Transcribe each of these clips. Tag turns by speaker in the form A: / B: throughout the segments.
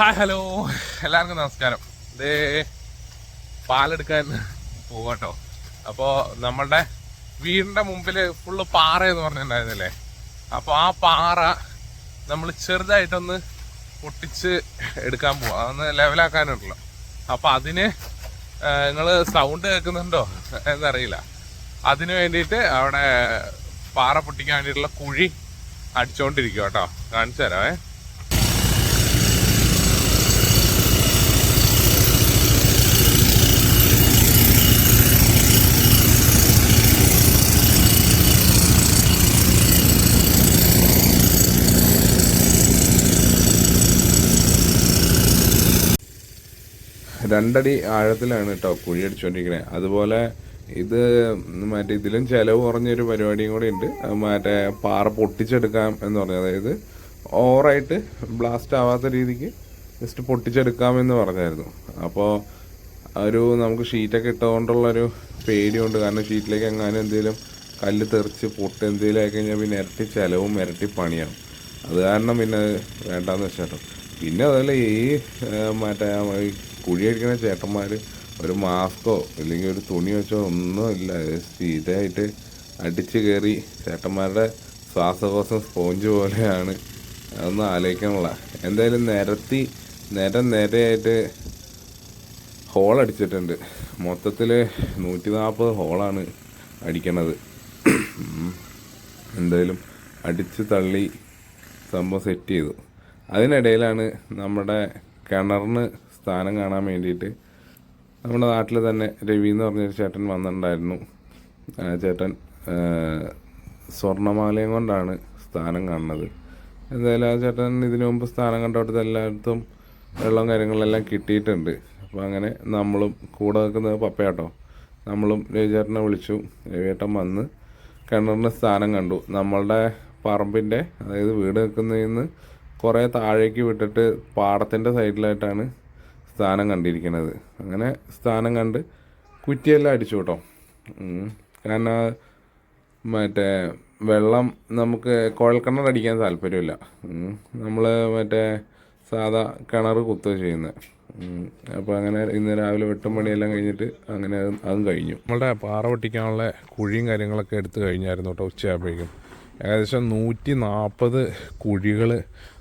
A: Hi hello. എല്ലാവർക്കും നമസ്കാരം. ദേ പാലെടുക്കാൻ പോകട്ടോ അപ്പോൾ നമ്മളുടെ വീടിന്റെ മുമ്പിൽ ഫുള്ള് പാറ എന്ന് പറഞ്ഞിട്ടുണ്ടായിരുന്നില്ലേ? അപ്പോൾ ആ പാറ നമ്മൾ ചെറുതായിട്ടൊന്ന് പൊട്ടിച്ച് എടുക്കാൻ പോവാം. അതൊന്ന് ലെവലാക്കാനുണ്ടല്ലോ അപ്പോൾ അതിന് നിങ്ങൾ സൗണ്ട് കേൾക്കുന്നുണ്ടോ? എന്നറിയില്ല. അതിന് വേണ്ടിയിട്ട് അവിടെ പാറ പൊട്ടിക്കാൻ വേണ്ടിയിട്ടുള്ള കുഴി അടിച്ചുകൊണ്ടിരിക്കും കേട്ടോ കാണിച്ചു തരാമേ രണ്ടടി ആഴത്തിലാണ് കേട്ടോ കുഴി അടിച്ചുകൊണ്ടിരിക്കുന്നത് അതുപോലെ ഇത് മറ്റേ ഇതിലും ചെലവ് കുറഞ്ഞൊരു പരിപാടിയും കൂടി ഉണ്ട്. മറ്റേ പാറ പൊട്ടിച്ചെടുക്കാം എന്ന് പറഞ്ഞു. അതായത് ഓവറായിട്ട് ബ്ലാസ്റ്റ് ആവാത്ത രീതിക്ക് ജസ്റ്റ് പൊട്ടിച്ചെടുക്കാം എന്ന് പറഞ്ഞായിരുന്നു. അപ്പോൾ ഒരു നമുക്ക് ഷീറ്റൊക്കെ ഇട്ടുകൊണ്ടുള്ളൊരു പേടിയുണ്ട്. കാരണം ഷീറ്റിലേക്ക് എങ്ങാനും എന്തെങ്കിലും കല്ല് തെറിച്ച് പൊട്ട് എന്തെങ്കിലും ആയി കഴിഞ്ഞാൽ പിന്നെ ഇരട്ടി ചിലവും ഇരട്ടി പണിയാണ്. അത് കാരണം പിന്നെ വേണ്ടാന്ന് വെച്ചാട്ടോ. പിന്നെ അതല്ല ഈ മറ്റേ ഈ കുഴി അടിക്കുന്ന ചേട്ടന്മാർ ഒരു മാസ്കോ അല്ലെങ്കിൽ ഒരു തുണി വെച്ചോ ഒന്നുമില്ല സ്ഥിരമായിട്ട് അടിച്ച് കയറി ചേട്ടന്മാരുടെ ശ്വാസകോശം സ്പോഞ്ച് പോലെയാണ്. അതൊന്നും ആലോചിക്കാനുള്ള. എന്തായാലും നിരത്തി നിര നിരയായിട്ട് ഹോൾ അടിച്ചിട്ടുണ്ട്. മൊത്തത്തിൽ നൂറ്റി നാൽപ്പത് ഹോളാണ് അടിക്കണത്. എന്തായാലും അടിച്ച് തള്ളി സംഭവം സെറ്റ് ചെയ്തു. അതിനിടയിലാണ് നമ്മുടെ കിണറിന് സ്ഥാനം കാണാൻ വേണ്ടിയിട്ട്. നമ്മുടെ നാട്ടിൽ തന്നെ രവി എന്ന് പറഞ്ഞൊരു ചേട്ടൻ വന്നിട്ടുണ്ടായിരുന്നു. ആ ചേട്ടൻ സ്വർണമാലയം കൊണ്ടാണ് സ്ഥാനം കാണുന്നത്. എന്തായാലും ആ ചേട്ടൻ ഇതിനു മുമ്പ് സ്ഥാനം കണ്ടോടത്ത് എല്ലായിടത്തും വെള്ളം കാര്യങ്ങളെല്ലാം കിട്ടിയിട്ടുണ്ട്. അപ്പോൾ അങ്ങനെ നമ്മളും കൂടെ നിൽക്കുന്നത് പപ്പയാട്ടോ. നമ്മളും രവിചേട്ടനെ വിളിച്ചു. രവിയേട്ടൻ വന്ന് കിണറിന് സ്ഥാനം കണ്ടു. നമ്മളുടെ പറമ്പിന്റെ അതായത് വീട് നിൽക്കുന്നതിൽ നിന്ന് കുറേ താഴേക്ക് വിട്ടിട്ട് പാടത്തിന്റെ സൈഡിലായിട്ടാണ് സ്ഥാനം കണ്ടിരിക്കുന്നത് അങ്ങനെ സ്ഥാനം കണ്ട് കുറ്റിയെല്ലാം അടിച്ചു കേട്ടോ. കാരണം മറ്റേ വെള്ളം നമുക്ക് കുഴൽക്കിണർ അടിക്കാൻ താല്പര്യമില്ല. നമ്മൾ മറ്റേ സാധാ കിണർ കുത്തുക ചെയ്യുന്നത് അപ്പോൾ അങ്ങനെ ഇന്ന് രാവിലെ വെട്ടും പണിയെല്ലാം കഴിഞ്ഞിട്ട് അങ്ങനെ അതും കഴിഞ്ഞു. നമ്മളുടെ പാറ പൊട്ടിക്കാനുള്ള കുഴിയും കാര്യങ്ങളൊക്കെ എടുത്തു കഴിഞ്ഞായിരുന്നു കേട്ടോ ഉച്ചയാകുമ്പോഴേക്കും ഏകദേശം നൂറ്റി നാൽപ്പത് കുഴികൾ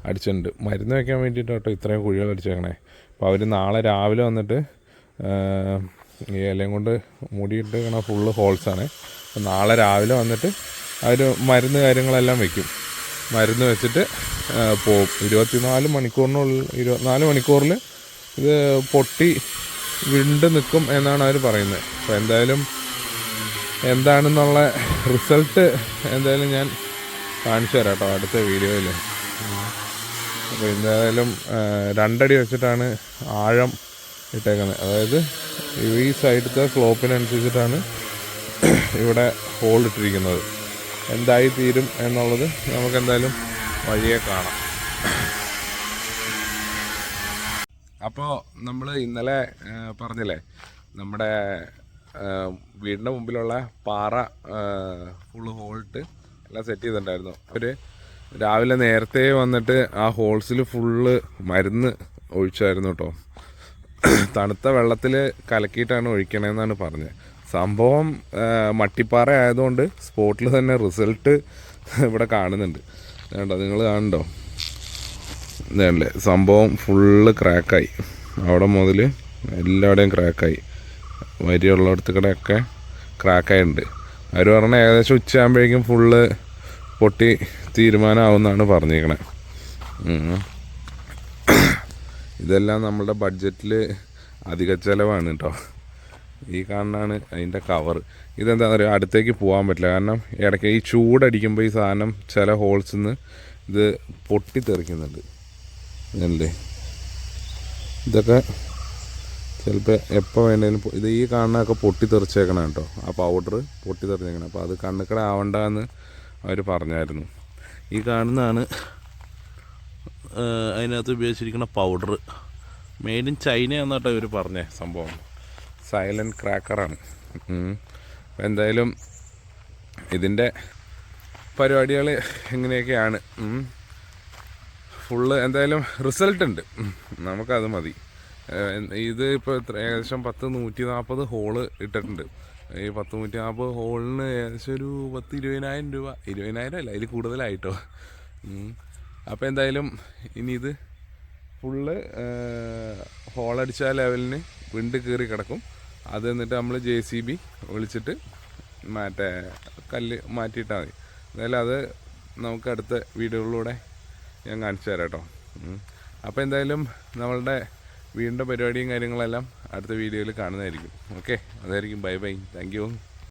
A: അടിച്ചിട്ടുണ്ട്. മരുന്ന് വയ്ക്കാൻ വേണ്ടിയിട്ട് കേട്ടോ ഇത്രയും കുഴികൾ അടിച്ചേക്കണേ. അപ്പോൾ അവർ നാളെ രാവിലെ വന്നിട്ട് ഈ ഇലയും കൊണ്ട് മൂടിയിട്ട് ഇങ്ങനെ ഫുള്ള് ഹോൾസാണ് അപ്പോൾ നാളെ രാവിലെ വന്നിട്ട് അവർ മരുന്ന് കാര്യങ്ങളെല്ലാം വെക്കും. മരുന്ന് വെച്ചിട്ട് പോവും. ഇരുപത്തിനാല് മണിക്കൂറിനുള്ളിൽ ഇരുപത്തിനാല് മണിക്കൂറിൽ ഇത് പൊട്ടി വിണ്ട് നിൽക്കും എന്നാണ് അവർ പറയുന്നത്. അപ്പോൾ എന്തായാലും എന്താണെന്നുള്ള റിസൾട്ട് എന്തായാലും ഞാൻ കാണിച്ചു തരാം കേട്ടോ അടുത്ത വീഡിയോയിൽ. അപ്പോൾ എന്തായാലും രണ്ടടി വെച്ചിട്ടാണ് ആഴം ഇട്ടേക്കുന്നത്. അതായത് ഈ സൈഡത്തെ സ്ലോപ്പിനനുസരിച്ചിട്ടാണ് ഇവിടെ ഹോൾ ഇട്ടിരിക്കുന്നത്. എന്തായി തീരും എന്നുള്ളത് നമുക്ക് എന്തായാലും വഴിയെ കാണാം. അപ്പോൾ നമ്മൾ ഇന്നലെ പറഞ്ഞില്ലേ നമ്മുടെ വീടിന്റെ മുമ്പിലുള്ള പാറ ഫുള്ള് ഹോൾട്ട് എല്ലാം സെറ്റ് ചെയ്തിട്ടുണ്ടായിരുന്നു. അവർ രാവിലെ നേരത്തെ വന്നിട്ട് ആ ഹോൾസിൽ ഫുള്ള് മരുന്ന് ഒഴിച്ചായിരുന്നു കേട്ടോ തണുത്ത വെള്ളത്തിൽ കലക്കിയിട്ടാണ് ഒഴിക്കണമെന്നാണ് പറഞ്ഞത്. സംഭവം മട്ടിപ്പാറ ആയതുകൊണ്ട് സ്പോട്ടിൽ തന്നെ റിസൾട്ട് ഇവിടെ കാണുന്നുണ്ട്. വേണ്ട നിങ്ങൾ കാണണ്ടോ ഇതല്ലേ? സംഭവം ഫുള്ള് ക്രാക്കായി അവിടെ മുതൽ എല്ലാവിടെയും ക്രാക്കായി വരിയുള്ളിടത്ത് ക്രാക്കായിട്ടുണ്ട് അവർ പറഞ്ഞ ഏകദേശം ഉച്ചയാകുമ്പോഴേക്കും ഫുള്ള് പൊട്ടി തീരുമാനമാവുമെന്നാണ് പറഞ്ഞേക്കണേ. ഇതെല്ലാം നമ്മളുടെ ബഡ്ജറ്റിൽ അധിക ചിലവാണ് കേട്ടോ ഈ കാണാണ് അതിന്റെ കവർ ഇതെന്താ പറയുക അടുത്തേക്ക് പോകാൻ പറ്റില്ല. കാരണം ഇടയ്ക്ക് ഈ ചൂടടിക്കുമ്പോൾ ഈ സാധനം ചില ഹോൾസിൽ നിന്ന് ഇത് പൊട്ടിത്തെറിക്കുന്നുണ്ട്. അല്ലേ ഇതൊക്കെ ചിലപ്പോൾ എപ്പോൾ വേണേലും ഇത് ഈ കാണുന്നതൊക്കെ പൊട്ടിത്തെറിച്ചേക്കണം കേട്ടോ. ആ പൗഡർ പൊട്ടിത്തെറിച്ചേക്കണം. അപ്പോൾ അത് കണ്ണുക്കട ആവണ്ടെന്ന് അവർ പറഞ്ഞായിരുന്നു. ഈ കാണുന്നതാണ് അതിനകത്ത് ഉപയോഗിച്ചിരിക്കുന്ന പൗഡർ മെയ്ഡ് ഇൻ ചൈന എന്നാട്ടോ ഇവർ പറഞ്ഞേ സംഭവം. സൈലന്റ് ക്രാക്കറാണ് അപ്പം എന്തായാലും ഇതിന്റെ പരിപാടികൾ ഇങ്ങനെയൊക്കെയാണ്. ഉം. ഫുള്ള് എന്തായാലും റിസൾട്ട് ഉണ്ട്. ഉം. നമുക്കത് മതി. ഇത് ഇപ്പോൾ ഏകദേശം പത്ത് നൂറ്റി നാൽപ്പത് ഹോൾ ഇട്ടിട്ടുണ്ട്. ഈ പത്ത് നൂറ്റി നാൽപ്പത് ഹോളിന് ഏകദേശം ഒരു പത്ത് ഇരുപതിനായിരം രൂപ. ഇരുപതിനായിരം അല്ല അതിൽ കൂടുതലായിട്ടോ. അപ്പോൾ എന്തായാലും ഇനി ഇത് ഫുള്ള് ഹോളടിച്ച ലെവലിന് വിണ്ട് കയറി കിടക്കും. അത് എന്നിട്ട് നമ്മൾ ജെ സി ബി വിളിച്ചിട്ട് മറ്റേ കല്ല് മാറ്റിയിട്ടാൽ മതി. എന്തായാലും അത് നമുക്ക് അടുത്ത വീഡിയോകളിലൂടെ ഞാൻ കാണിച്ചു തരാം കേട്ടോ. അപ്പോൾ എന്തായാലും നമ്മളുടെ വീടിന്റെ പരിപാടിയും കാര്യങ്ങളെല്ലാം അടുത്ത വീഡിയോയിൽ കാണുന്നതായിരിക്കും. ഓക്കെ അതായിരിക്കും. Bye bye thank